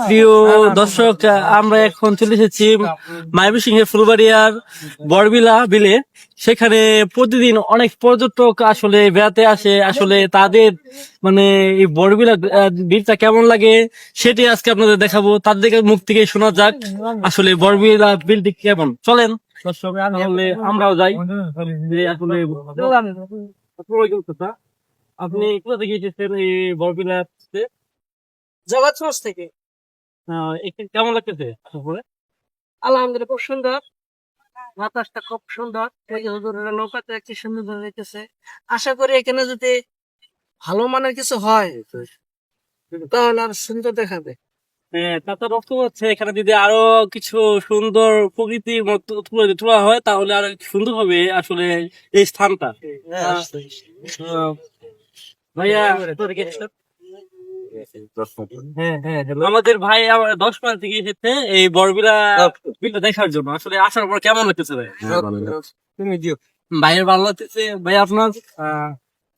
প্রিয় দর্শক আমরা এখন চলে এসেছি মায়াবী সিংহের ফুলবাড়িয়ার বরবিলা বিলে সেখানে প্রতিদিন অনেক পর্যটক আসলে বেড়াতে আসে আসলে তাদের মানে এই বরবিলা বিলটা কেমন লাগে সেটি আজকে আপনাদের দেখাবো তাদের মুখ থেকে শোনা যাক আসলে বরবিলা বিলটি কেমন চলেন আমরাও যাই আসলে আপনি কোথা থেকে এসেছেন এই বরবিলা জগৎ সোর্স থেকে। এখানে কেমন লাগতেছে আলহামদুলিল্লাহ খুব সুন্দর। বাতাসটা খুব সুন্দর। নৌকাতে একটি সুন্দর রেখেছে আশা করি এখানে যদি ভালো মানের কিছু হয় তাহলে আর সুন্দর দেখাবে। হ্যাঁ তাতে রক্ত হচ্ছে এখানে যদি আরও কিছু সুন্দর প্রকৃতির মতো তুলে তোলা হয় তাহলে আরও সুন্দর হবে আসলে এই স্থানটা। ভাইয়া কোথা থেকে এসেছেন? হ্যাঁ হ্যাঁ hello. আমাদের ভাই আমার দশ মাইল থেকে এসেছে এই বড়বিলা বিলটা দেখার জন্য। আসলে আসার পর কেমন লাগতেছে ভাই? তুমি দিও। ভাইয়ের ভালো লাগতেছে? ভাই আপনার?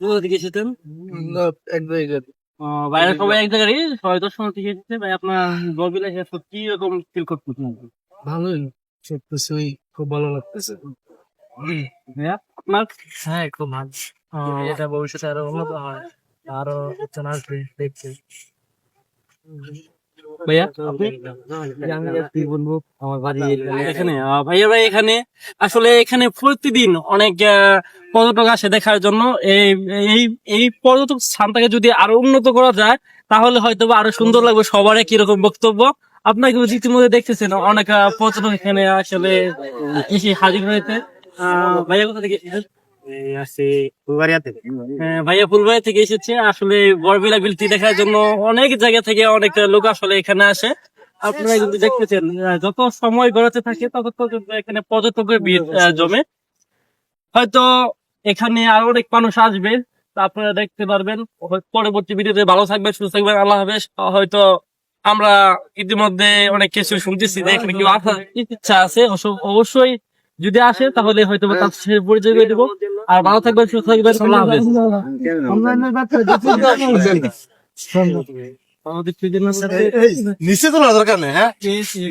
কোথা থেকে এসেছেন? এক জায়গায়। আহ, সবাই এক জায়গায় সবাই দশ মাইল থেকে এসেছে। ভাই আপনার বড়বিলা এসে কি রকম ফিল করতেছেন ভালোই কিছুই খুব ভালো লাগতেছে। ভাইয়া আপনার? হ্যাঁ খুব ভালো। এটা ভবিষ্যতে আরও উন্নত হয়। আরও উচ্চ আসবে দেখতে। ভাইয়া? আপনি? আমি আর বলব? আমার বাড়ি এখানে? ভাইয়া ভাই এখানে? আসলে এখানে প্রতিদিন অনেক পর্যটক আসে দেখার জন্য। এই এই এই পর্যটক স্থানটাকে যদি আরও উন্নত করা যায় তাহলে হয়তো বা আরও সুন্দর লাগবে। সবার একই রকম বক্তব্য? আপনাকে ইতিমধ্যে দেখতেছেন অনেক পর্যটক এখানে আসলে এসে হাজির হয়েছে। ভাইয়া কোথা থেকে? আসছি ফুলবাড়িয়া থেকে হ্যাঁ, ভাইয়া থেকে এসেছে। আসলে বরবিলা বিলটি দেখার জন্য অনেক জায়গা থেকে অনেক লোক আসলে এখানে আসে। আপনারা কিন্তু দেখতেছেন যত সময় গড়াতে থাকে তত তত এখানে পর্যটকের ভিড় জমে। হয়তো এখানে আরও অনেক মানুষ আসবে আপনারা দেখতে পারবেন। পরবর্তী ভিডিওতে ভালো থাকবেন সুস্থ থাকবেন আল্লাহ হাফেজ। হয়তো আমরা ইতিমধ্যে অনেক কিছু শুনতেছি যে এখানে কেউ আসার ইচ্ছা আছে। অবশ্যই যদি আসে তাহলে হয়তো বা তার সাথে পরিচয় করে দেবো। আর ভালো থাকবেন সুস্থ থাকবেন নিচে তোলা দরকার নেই হ্যাঁ?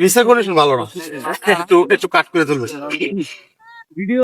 নিচে কন্ডিশন ভালো না। একটু একটু কাট করে তুলবে। ভিডিও